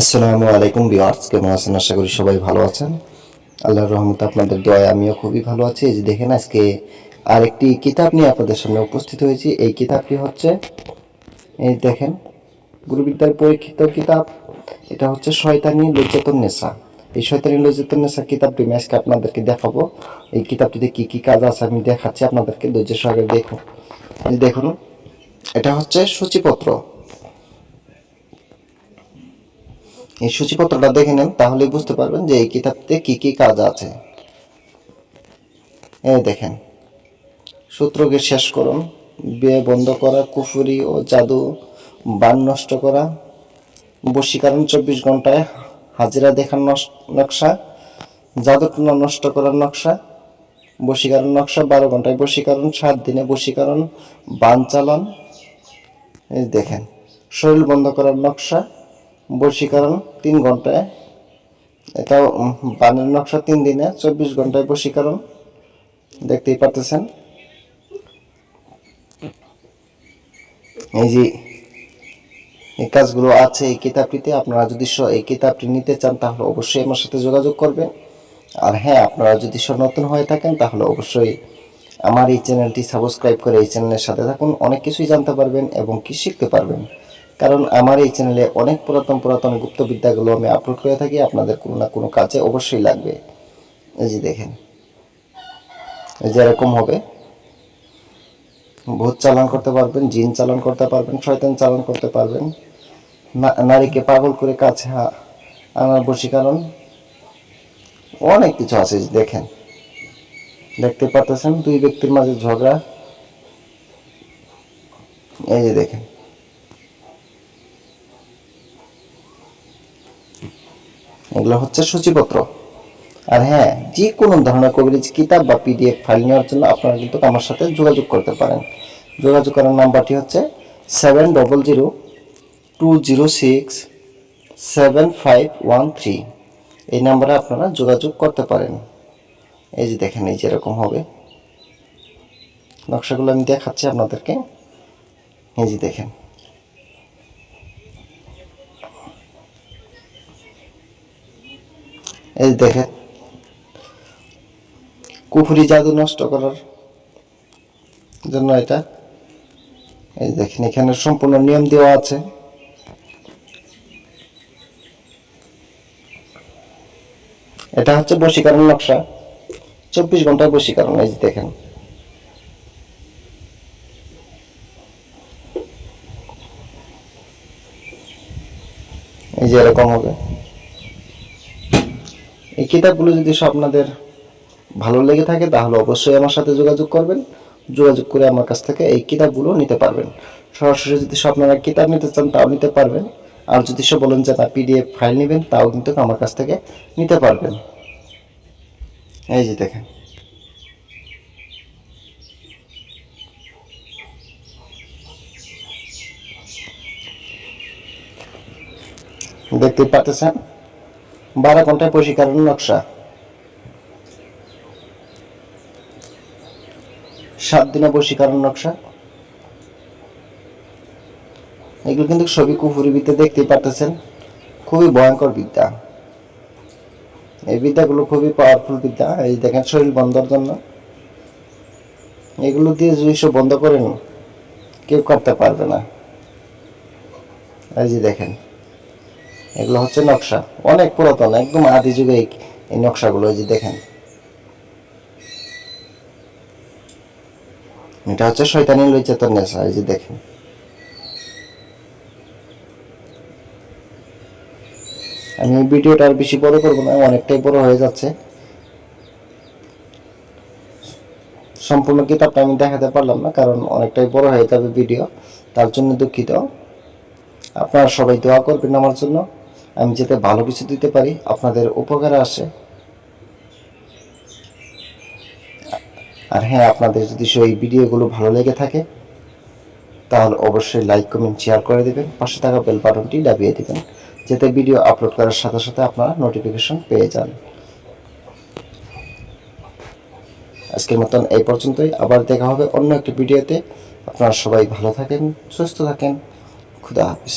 আসসালামু আলাইকুম বিয়ার্স কেমন আছেন? আশা করি সবাই ভালো আছেন। আল্লাহর রহমতে আপনাদের দয়া আমিও খুবই ভালো আছি। এই যে দেখেন, আজকে আরেকটি কিতাব নিয়ে আপনাদের সামনে উপস্থিত হয়েছি। এই কিতাবটি হচ্ছে, এই দেখেন, গুরুবিদ্যার পরীক্ষিত কিতাব। এটা হচ্ছে শয়তানি লজ্জাতুন নেশা। এই শয়তানি লজ্জাতুন নেশা কিতাবটি আমি আজকে আপনাদেরকে দেখাবো। এই কিতাবটিতে কি কি কাজ আছে আমি দেখাচ্ছি আপনাদেরকে, ধৈর্য সহকারে দেখুন। দেখুন, এটা হচ্ছে সূচিপত্র। এই সূচিপত্রটা দেখে নেন, তাহলেই বুঝতে পারবেন যে এই কিতাবতে কি কি কাজ আছে। এই দেখেন, সূত্রকে শেষ করুন, বিয়ে বন্ধ করা, কুফুরি ও জাদু, বান নষ্ট করা, বশীকরণ চব্বিশ ঘন্টায় হাজিরা দেখার নকশা জাদুটনা নষ্ট করার নকশা, বশীকরণ নকশা, বারো ঘন্টায় বশীকরণ, সাত দিনে বশীকরণ, বান চালান। দেখেন, শরীর বন্ধ করার নকশা বশীকরণ তিন ঘন্টায়। এটাও বানের নকশা তিন দিনে, চব্বিশ ঘন্টায় বশীকরণ। দেখতেই পারতেছেন। এই যে, এই কাজগুলো আছে এই কিতাবটিতে, আপনারা যদি এই কিতাবটি নিতে চান, তাহলে অবশ্যই আমার সাথে যোগাযোগ করবেন। আর হ্যাঁ আপনারা যদি নতুন হয়ে থাকেন, তাহলে অবশ্যই আমার এই চ্যানেলটি সাবস্ক্রাইব করে এই চ্যানেলের সাথে থাকুন। অনেক কিছুই জানতে পারবেন এবং কি শিখতে পারবেন। কারণ আমার এই চ্যানেলে অনেক পুরাতন পুরাতন গুপ্তবিদ্যাগুলো আমি আপলোড করে থাকি, আপনাদের কোনো না কোনো কাজে অবশ্যই লাগবে। এই যে দেখেন। এই যে এরকম হবে। ভূত চালান করতে পারবেন, জিন চালান করতে পারবেন, শয়তান চালান করতে পারবেন। নারীকে পাগল করে কাছে আনার বশীকরণ অনেক কিছু আছে দেখেন। দেখতে পাচ্ছেন দুই ব্যক্তির মাঝে ঝগড়া। এই যে দেখেন। এগুলো হচ্ছে সূচিপত্র। আর হ্যাঁ যে কোনো ধরনের কবিরাজ কিতাব বা পিডিএফ ফাইল নেওয়ার জন্য আপনারা কিন্তু আমার সাথে যোগাযোগ করতে পারেন। যোগাযোগ করার নাম্বারটি হচ্ছে seven double zero two zero six seven five one three এই নাম্বারে আপনারা যোগাযোগ করতে পারেন। এই যে দেখেন, এই যে এরকম হবে। নকশাগুলো আমি দেখাচ্ছি আপনাদেরকে। এই যে দেখেন। এই দেখেন। কুফুরি জাদু নষ্ট করার জন্য এটা। এই দেখেন, এখানে সম্পূর্ণ নিয়ম দেওয়া আছে। এটা হচ্ছে বশীকরণ নকশা। চব্বিশ ঘন্টায় বশীকরণ, এই যে দেখেন। এই যে এরকম হবে। এই কিতাবগুলো যদি আপনাদের ভালো লেগে থাকে, তাহলে অবশ্যই আমার সাথে যোগাযোগ করবেন। যোগাযোগ করে আমার কাছ থেকে এই কিতাবগুলো নিতে পারবেন। সরাসরি যদি আপনারা কিতাব নিতে চান, তাও নিতে পারবেন। আর যদি সে বলেন যে না, পিডিএফ ফাইল নেবেন, তাও কিন্তু আমার কাছ থেকে নিতে পারবেন। এই যে দেখেন। দেখতে পাচ্ছেন? বারো ঘন্টায় বশীকরণ নকশা। সাত দিনে বশীকরণ নকশা। এগুলো কিন্তু সবই কুফুরি বিদ্যা দেখতেই পারতেছেন। খুবই ভয়ঙ্কর বিদ্যা। এই বিদ্যাগুলো খুবই পাওয়ারফুল বিদ্যা। এই দেখেন শরীর বন্ধর জন্য। এগুলো দিয়ে যদি সব বন্ধ করেন, কেউ করতে পারবে না। এই যে দেখেন। এগুলো হচ্ছে নকশা। অনেক পুরাতন, একদম আদি যুগে এই- নকশাগুলো যে দেখেন। এটা হচ্ছে শয়তানি লজ্জাতন নেশা, এই যে দেখেন। আমি ভিডিওটা আর বেশি বড় করব না, অনেকটাই বড় হয়ে যাচ্ছে। সম্পূর্ণ কিতাবটা আমি দেখাতে পারলাম না, কারণ অনেকটাই বড় হয়ে যাবে ভিডিও, তার জন্য দুঃখিত। আপনারা সবাই দোয়া করবেন আমার জন্য। আমি যাতে ভালো কিছু দিতে পারি, আপনাদের উপকারে আসে। আর হ্যাঁ আপনাদের যদি সেই ভিডিওগুলো ভালো লেগে থাকে, তাহলে অবশ্যই লাইক, কমেন্ট, শেয়ার করে দেবেন, পাশে থাকা বেল বাটনটি দাবিয়ে দেবেন, যাতে ভিডিও আপলোড করার সাথে সাথে আপনারা নোটিফিকেশন পেয়ে যান। আজকের মতন এই পর্যন্তই, আবার দেখা হবে অন্য একটি ভিডিওতে। আপনারা সবাই ভালো থাকেন, সুস্থ থাকেন। খুদা হাফিজ।